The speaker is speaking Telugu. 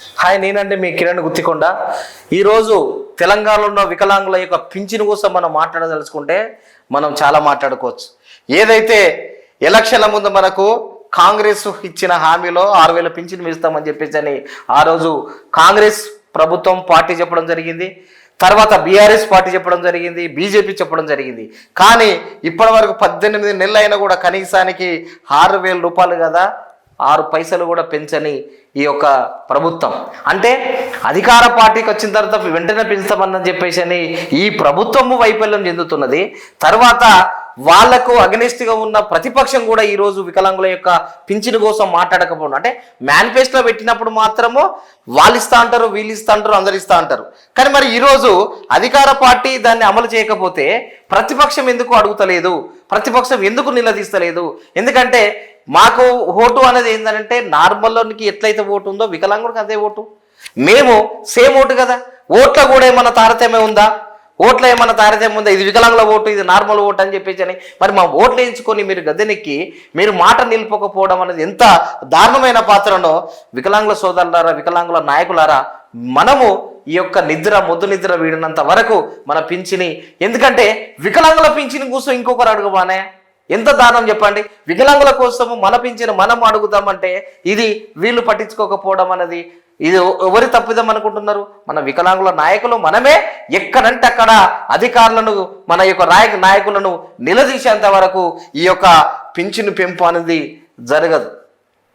హాయ్ నేనండి మీ కిరణ్ గుత్తికొండ. ఈరోజు తెలంగాణలో ఉన్న వికలాంగుల యొక్క పింఛను కోసం మనం మాట్లాడదలుచుకుంటే మనం చాలా మాట్లాడుకోవచ్చు. ఏదైతే ఎలక్షన్ల ముందు మనకు కాంగ్రెస్ ఇచ్చిన హామీలో ఆరు వేల పింఛను ఇస్తామని చెప్పేసి అని ఆ రోజు కాంగ్రెస్ ప్రభుత్వం పార్టీ చెప్పడం జరిగింది. తర్వాత బీఆర్ఎస్ పార్టీ చెప్పడం జరిగింది బీజేపీ చెప్పడం జరిగింది. కానీ ఇప్పటి వరకు పద్దెనిమిది నెలలు అయినా కూడా కనీసానికి ఆరు వేల రూపాయలు కదా ఆరు పైసలు కూడా పెంచని ఈ యొక్క ప్రభుత్వం. అంటే అధికార పార్టీకి వచ్చిన తర్వాత వెంటనే పెంచుతామని చెప్పేసి అని ఈ ప్రభుత్వము వైఫల్యం చెందుతున్నది. తర్వాత వాళ్ళకు అగనిస్ట్గా ఉన్న ప్రతిపక్షం కూడా ఈరోజు వికలాంగుల యొక్క పింఛను కోసం మాట్లాడకపోవడం. అంటే మేనిఫెస్టో పెట్టినప్పుడు మాత్రము వాళ్ళు ఇస్తా అంటారు వీళ్ళు ఇస్తా అంటారు అందరు ఇస్తా అంటారు. కానీ మరి ఈరోజు అధికార పార్టీ దాన్ని అమలు చేయకపోతే ప్రతిపక్షం ఎందుకు అడుగుతలేదు? ప్రతిపక్షం ఎందుకు నిలదీస్తలేదు? ఎందుకంటే మాకు ఓటు అనేది ఏంటంటే నార్మల్లోనికి ఎట్లయితే ఓటు ఉందో వికలాంగుడికి అదే ఓటు. మేము సేమ్ ఓటు కదా. ఓట్ల కూడా ఏమన్నా తారతమ్యం ఉందా? ఓట్లో ఏమన్నా తారతమ్యం ఉందా? ఇది వికలాంగుల ఓటు ఇది నార్మల్ ఓటు అని చెప్పేసి అని. మరి మా ఓట్లు వేయించుకొని మీరు గద్దెనెక్కి మీరు మాట నిలుపకపోవడం అనేది ఎంత దారుణమైన పాత్రనో వికలాంగుల సోదరులారా వికలాంగుల నాయకులారా మనము ఈ యొక్క నిద్ర మొద్దు నిద్ర వీడినంత వరకు మన పింఛని. ఎందుకంటే వికలాంగుల పింఛని కోసం ఇంకొకరు అడుగుబానే? ఎంత దానం చెప్పండి? వికలాంగుల కోసము మనపించిన మనం అడుగుదామంటే ఇది వీళ్ళు పట్టించుకోకపోవడం అనేది ఇది ఎవరి తప్పిదం అనుకుంటున్నారు? మన వికలాంగుల నాయకులు మనమే ఎక్కడంటే అక్కడ అధికారులను మన యొక్క నాయక నాయకులను నిలదీసేంత వరకు ఈ యొక్క పింఛను పెంపు అనేది జరగదు.